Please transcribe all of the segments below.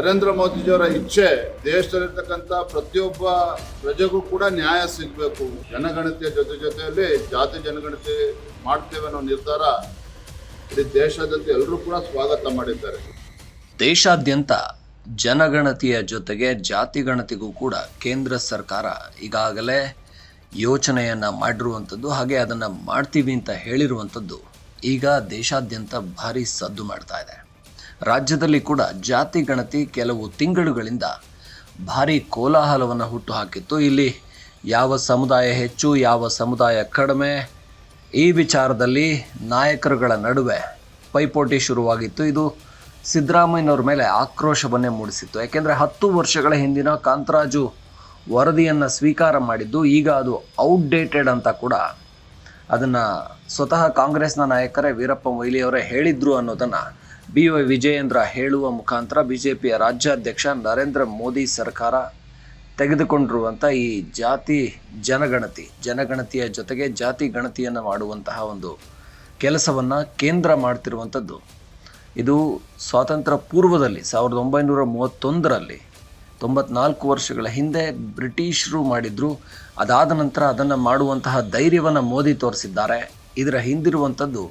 ನರೇಂದ್ರ ಮೋದಿಜಿಯವರ ಇಚ್ಛೆ ದೇಶದಲ್ಲಿರ್ತಕ್ಕಂಥ ಪ್ರತಿಯೊಬ್ಬ ಪ್ರಜೆಗೂ ಕೂಡ ನ್ಯಾಯ ಸಿಗಬೇಕು. ಜನಗಣತಿಯ ಜೊತೆ ಜೊತೆಯಲ್ಲಿ ಜಾತಿ ಜನಗಣತಿ ಮಾಡ್ತೇವೆ ಅನ್ನೋ ನಿರ್ಧಾರ ಇಡೀ ದೇಶಾದ್ಯಂತ ಎಲ್ಲರೂ ಕೂಡ ಸ್ವಾಗತ ಮಾಡಿದ್ದಾರೆ. ದೇಶಾದ್ಯಂತ ಜನಗಣತಿಯ ಜೊತೆಗೆ ಜಾತಿ ಗಣತಿಗೂ ಕೂಡ ಕೇಂದ್ರ ಸರ್ಕಾರ ಈಗಾಗಲೇ ಯೋಚನೆಯನ್ನು ಮಾಡಿರುವಂಥದ್ದು ಹಾಗೆ ಅದನ್ನು ಮಾಡ್ತೀವಿ ಅಂತ ಹೇಳಿರುವಂಥದ್ದು ಈಗ ದೇಶಾದ್ಯಂತ ಭಾರಿ ಸದ್ದು ಮಾಡ್ತಾ ಇದೆ. ರಾಜ್ಯದಲ್ಲಿ ಕೂಡ ಜಾತಿ, ಗಣತಿ ಕೆಲವು ತಿಂಗಳುಗಳಿಂದ ಭಾರಿ ಕೋಲಾಹಲವನ್ನು ಹುಟ್ಟು ಹಾಕಿತ್ತು ಇಲ್ಲಿ ಯಾವ ಸಮುದಾಯ ಹೆಚ್ಚು, ಯಾವ ಸಮುದಾಯ ಕಡಿಮೆ, ಈ ವಿಚಾರದಲ್ಲಿ ನಾಯಕರುಗಳ ನಡುವೆ ಪೈಪೋಟಿ ಶುರುವಾಗಿತ್ತು. ಇದು ಸಿದ್ದರಾಮಯ್ಯನವ್ರ ಮೇಲೆ ಆಕ್ರೋಶವನ್ನೇ ಮೂಡಿಸಿತ್ತು. ಯಾಕೆಂದರೆ ಹತ್ತು ವರ್ಷಗಳ ಹಿಂದಿನ ಕಾಂತರಾಜು ವರದಿಯನ್ನು ಸ್ವೀಕಾರ ಮಾಡಿದ್ದು, ಈಗ ಅದು ಔಟ್ಡೇಟೆಡ್ ಅಂತ ಕೂಡ ಅದನ್ನು ಸ್ವತಃ ಕಾಂಗ್ರೆಸ್ನ ನಾಯಕರೇ ವೀರಪ್ಪ ಮೊಯ್ಲಿಯವರೇ ಹೇಳಿದ್ರು ಅನ್ನೋದನ್ನು ಬಿ ವೈ ವಿಜಯೇಂದ್ರ ಹೇಳುವ ಮುಖಾಂತರ ಬಿ ಜೆ ಪಿಯ ರಾಜ್ಯಾಧ್ಯಕ್ಷ ನರೇಂದ್ರ ಮೋದಿ ಸರ್ಕಾರ ತೆಗೆದುಕೊಂಡಿರುವಂಥ ಈ ಜಾತಿ ಜನಗಣತಿ, ಜನಗಣತಿಯ ಜೊತೆಗೆ ಜಾತಿ ಗಣತಿಯನ್ನು ಮಾಡುವಂತಹ ಒಂದು ಕೆಲಸವನ್ನು ಕೇಂದ್ರ ಮಾಡ್ತಿರುವಂಥದ್ದು ಇದು ಸ್ವಾತಂತ್ರ್ಯ ಪೂರ್ವದಲ್ಲಿ, ಸಾವಿರದ ಒಂಬೈನೂರ ಮೂವತ್ತೊಂದರಲ್ಲಿ, ತೊಂಬತ್ನಾಲ್ಕು ವರ್ಷಗಳ ಹಿಂದೆ ಬ್ರಿಟಿಷರು ಮಾಡಿದ್ರು. ಅದಾದ ನಂತರ ಅದನ್ನು ಮಾಡುವಂತಹ ಧೈರ್ಯವನ್ನು ಮೋದಿ ತೋರಿಸಿದ್ದಾರೆ. ಇದರ ಹಿಂದಿರುವಂಥದ್ದು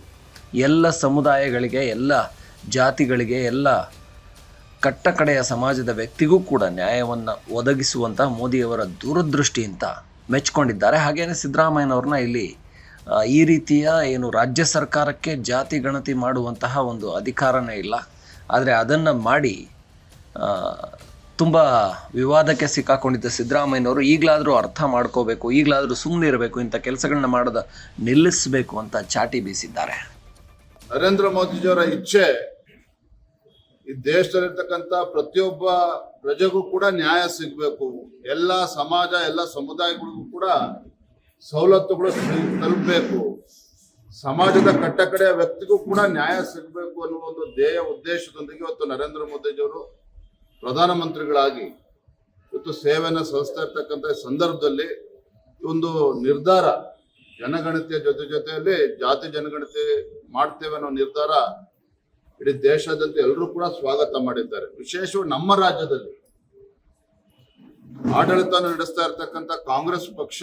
ಎಲ್ಲ ಸಮುದಾಯಗಳಿಗೆ, ಎಲ್ಲ ಜಾತಿಗಳಿಗೆ ಎಲ್ಲ ಕಟ್ಟಕಡೆಯ ಸಮಾಜದ ವ್ಯಕ್ತಿಗೂ ಕೂಡ ನ್ಯಾಯವನ್ನು ಒದಗಿಸುವಂಥ ಮೋದಿಯವರ ದೂರದೃಷ್ಟಿಯಿಂದ ಮೆಚ್ಕೊಂಡಿದ್ದಾರೆ. ಹಾಗೆಯೇ ಸಿದ್ದರಾಮಯ್ಯನವ್ರನ್ನ ಇಲ್ಲಿ ಈ ರೀತಿಯ ಏನು ರಾಜ್ಯ ಸರ್ಕಾರಕ್ಕೆ ಜಾತಿ ಗಣತಿ ಮಾಡುವಂತಹ ಒಂದು ಅಧಿಕಾರನೇ ಇಲ್ಲ. ಆದರೆ ಅದನ್ನು ಮಾಡಿ ತುಂಬ ವಿವಾದಕ್ಕೆ ಸಿಕ್ಕಾಕೊಂಡಿದ್ದ ಸಿದ್ದರಾಮಯ್ಯನವರು ಈಗಲಾದರೂ ಅರ್ಥ ಮಾಡ್ಕೋಬೇಕು, ಈಗಲಾದರೂ ಸುಮ್ಮನೆ ಇರಬೇಕು ಇಂಥ ಕೆಲಸಗಳನ್ನ ಮಾಡೋದ ನಿಲ್ಲಿಸಬೇಕು ಅಂತ ಚಾಟಿ ಬೀಸಿದ್ದಾರೆ. ನರೇಂದ್ರ ಮೋದಿಜಿಯವರ ಇಚ್ಛೆ ಈ ದೇಶದಲ್ಲಿರ್ತಕ್ಕಂಥ ಪ್ರತಿಯೊಬ್ಬ ಪ್ರಜೆಗೂ ಕೂಡ ನ್ಯಾಯ ಸಿಗಬೇಕು. ಎಲ್ಲ ಸಮಾಜ, ಎಲ್ಲ ಸಮುದಾಯಗಳಿಗೂ ಕೂಡ ಸವಲತ್ತುಗಳು ತಲುಪಬೇಕು. ಸಮಾಜದ ಕಟ್ಟಕಡೆಯ ವ್ಯಕ್ತಿಗೂ ಕೂಡ ನ್ಯಾಯ ಸಿಗಬೇಕು ಅನ್ನುವ ಒಂದು ಧ್ಯೇಯ ಉದ್ದೇಶದೊಂದಿಗೆ ಇವತ್ತು ನರೇಂದ್ರ ಮೋದಿಜಿಯವರು ಪ್ರಧಾನಮಂತ್ರಿಗಳಾಗಿ ಇವತ್ತು ಸೇವೆಯನ್ನು ಸಲ್ಲಿಸ್ತಾ ಇರ್ತಕ್ಕಂಥ ಸಂದರ್ಭದಲ್ಲಿ ಒಂದು ನಿರ್ಧಾರ ಜನಗಣತಿಯ ಜೊತೆ ಜೊತೆಯಲ್ಲಿ ಜಾತಿ ಜನಗಣತಿ ಮಾಡ್ತೇವೆ ಅನ್ನೋ ನಿರ್ಧಾರ ಇಡೀ ದೇಶಾದ್ಯಂತ ಎಲ್ಲರೂ ಕೂಡ ಸ್ವಾಗತ ಮಾಡಿದ್ದಾರೆ. ವಿಶೇಷವಾಗಿ ನಮ್ಮ ರಾಜ್ಯದಲ್ಲಿ. ಆಡಳಿತ ನಡೆಸ್ತಾ ಇರತಕ್ಕಂತ ಕಾಂಗ್ರೆಸ್ ಪಕ್ಷ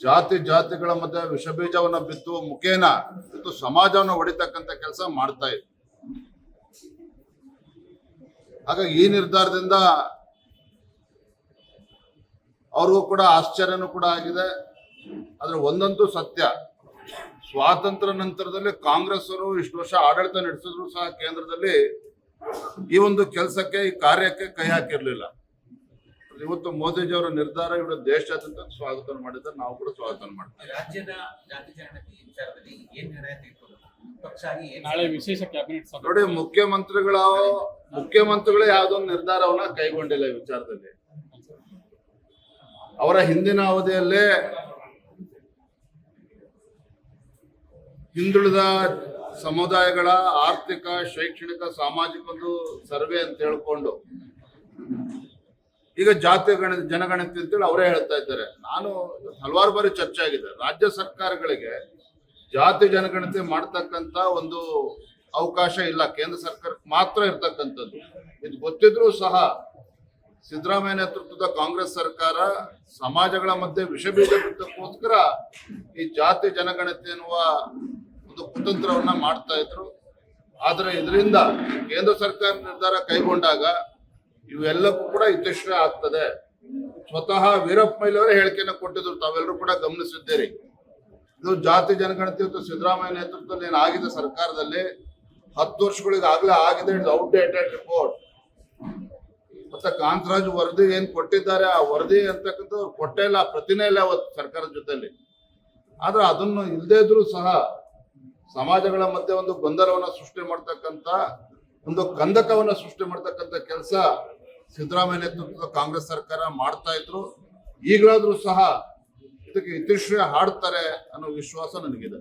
ಜಾತಿ ಜಾತಿಗಳ ಮಧ್ಯೆ ವಿಷಬೀಜವನ್ನ ಬಿತ್ತುವ ಮುಖೇನ ಇವತ್ತು ಸಮಾಜವನ್ನು ಹೊಡಿತಕ್ಕಂಥ ಕೆಲಸ ಮಾಡ್ತಾ ಇದೆ. ಹಾಗಾಗಿ ಈ ನಿರ್ಧಾರದಿಂದ ಅವ್ರಿಗೂ ಕೂಡ ಆಶ್ಚರ್ಯನೂ ಕೂಡ ಆಗಿದೆ. ಆದ್ರೆ ಒಂದಂತೂ ಸತ್ಯ. ಸ್ವಾತಂತ್ರ್ಯ ನಂತರದಲ್ಲಿ ಕಾಂಗ್ರೆಸ್ ಅವರು ಇಷ್ಟು ವರ್ಷ ಆಡಳಿತ ನಡೆಸಿದ್ರು ಸಹ ಕೇಂದ್ರದಲ್ಲಿ ಈ ಒಂದು ಕೆಲಸಕ್ಕೆ ಈ ಕಾರ್ಯಕ್ಕೆ ಕೈ ಹಾಕಿರ್ಲಿಲ್ಲ. ಇವತ್ತು ಮೋದಿಜಿಯವರ ನಿರ್ಧಾರ ಇವರ ದೇಶಾದ್ಯಂತ ಸ್ವಾಗತ ಮಾಡಿದ್ರೆ ನಾವು ಕೂಡ ಸ್ವಾಗತ ಮಾಡ್ತೀವಿ. ರಾಜ್ಯದ ಜಾತಿ ಜನಗಣತಿ ವಿಚಾರದಲ್ಲಿ ಏನ್ ನಿರ್ಣಯ ತೆಗೆದುಕೊಳ್ಳೋದು ಪಕ್ಷ ಆಗಿ ಏನ್ ನಾಳೆ ವಿಶೇಷ ಕ್ಯಾಬಿನೆಟ್ ಸಭೆ. ನೋಡಿ ಮುಖ್ಯಮಂತ್ರಿಗಳ ಮುಖ್ಯಮಂತ್ರಿಗಳು ಯಾವ್ದೊಂದು ನಿರ್ಧಾರವನ್ನ ಕೈಗೊಂಡಿಲ್ಲ ಈ ವಿಚಾರದಲ್ಲಿ. ಅವರ ಹಿಂದಿನ ಅವಧಿಯಲ್ಲೇ ಹಿಂದುಳಿದ ಸಮುದಾಯಗಳ ಆರ್ಥಿಕ, ಶೈಕ್ಷಣಿಕ, ಸಾಮಾಜಿಕ ಒಂದು ಸರ್ವೆ ಅಂತ ಹೇಳ್ಕೊಂಡು ಈಗ ಜಾತಿ ಗಣ, ಜನಗಣತಿ ಅಂತೇಳಿ ಅವರೇ ಹೇಳ್ತಾ ಇದ್ದಾರೆ. ನಾನು ಹಲವಾರು ಬಾರಿ ಚರ್ಚೆ ಆಗಿದೆ. ರಾಜ್ಯ ಸರ್ಕಾರಗಳಿಗೆ ಜಾತಿ ಜನಗಣತಿ ಮಾಡ್ತಕ್ಕಂತ ಒಂದು ಅವಕಾಶ ಇಲ್ಲ. ಕೇಂದ್ರ ಸರ್ಕಾರಕ್ಕೆ ಮಾತ್ರ ಇರ್ತಕ್ಕಂಥದ್ದು. ಇದು ಗೊತ್ತಿದ್ರೂ ಸಹ ಸಿದ್ದರಾಮಯ್ಯ ನೇತೃತ್ವದ ಕಾಂಗ್ರೆಸ್ ಸರ್ಕಾರ ಸಮಾಜಗಳ ಮಧ್ಯೆ ವಿಷಬೀಜ ಬಿಟ್ಟಕ್ಕೋಸ್ಕರ ಈ ಜಾತಿ ಜನಗಣತಿ ಎನ್ನುವ ಒಂದು ಕುತಂತ್ರವನ್ನ ಮಾಡ್ತಾ ಇದ್ರು. ಆದ್ರೆ ಇದರಿಂದ ಕೇಂದ್ರ ಸರ್ಕಾರ ನಿರ್ಧಾರ ಕೈಗೊಂಡಾಗ ಇವೆಲ್ಲಕ್ಕೂ ಕೂಡ ಇತಿಶ್ರ ಆಗ್ತದೆ. ಸ್ವತಃ ವೀರಪ್ಪ ಮೈಲವರೇ ಹೇಳಿಕೆಯನ್ನು ಕೊಟ್ಟಿದ್ರು, ತಾವೆಲ್ಲರೂ ಕೂಡ ಗಮನಿಸಿದ್ದೀರಿ. ಇದು ಜಾತಿ ಜನಗಣತಿ ಮತ್ತು ಸಿದ್ದರಾಮಯ್ಯ ನೇತೃತ್ವದಲ್ಲಿ ಏನಾಗಿದೆ ಸರ್ಕಾರದಲ್ಲಿ? ಹತ್ತು ವರ್ಷಗಳಿಗೆ ಆಗ್ಲೇ ಆಗಿದೆ ಇಟ್ಸ್ ಔಟ್ಡೇಟೆಡ್ ರಿಪೋರ್ಟ್ ಮತ್ತೆ ಕಾಂತರಾಜ್ ವರದಿ ಏನ್ ಕೊಟ್ಟಿದ್ದಾರೆ, ಆ ವರದಿ ಅಂತಕ್ಕಂಥ ಕೊಟ್ಟೇ ಇಲ್ಲ ಪ್ರತಿನೇ ಇಲ್ಲ ಅವತ್ತು ಸರ್ಕಾರದ ಜೊತೆಲಿ. ಆದ್ರೆ ಅದನ್ನು ಇಲ್ಲದೇ ಇದ್ರೂ ಸಹ ಸಮಾಜಗಳ ಮಧ್ಯೆ ಒಂದು ಗೊಂದಲವನ್ನ ಸೃಷ್ಟಿ ಮಾಡ್ತಕ್ಕಂಥ, ಒಂದು ಕಂದಕವನ್ನ ಸೃಷ್ಟಿ ಮಾಡ್ತಕ್ಕಂಥ ಕೆಲಸ ಸಿದ್ದರಾಮಯ್ಯ ನೇತೃತ್ವದ ಕಾಂಗ್ರೆಸ್ ಸರ್ಕಾರ ಮಾಡ್ತಾ ಇದ್ರು. ಈಗಲಾದ್ರೂ ಸಹ ಇದಕ್ಕೆ ಇತಿಶ್ರೇ ಹಾಡ್ತಾರೆ ಅನ್ನೋ ವಿಶ್ವಾಸ ನನಗಿದೆ.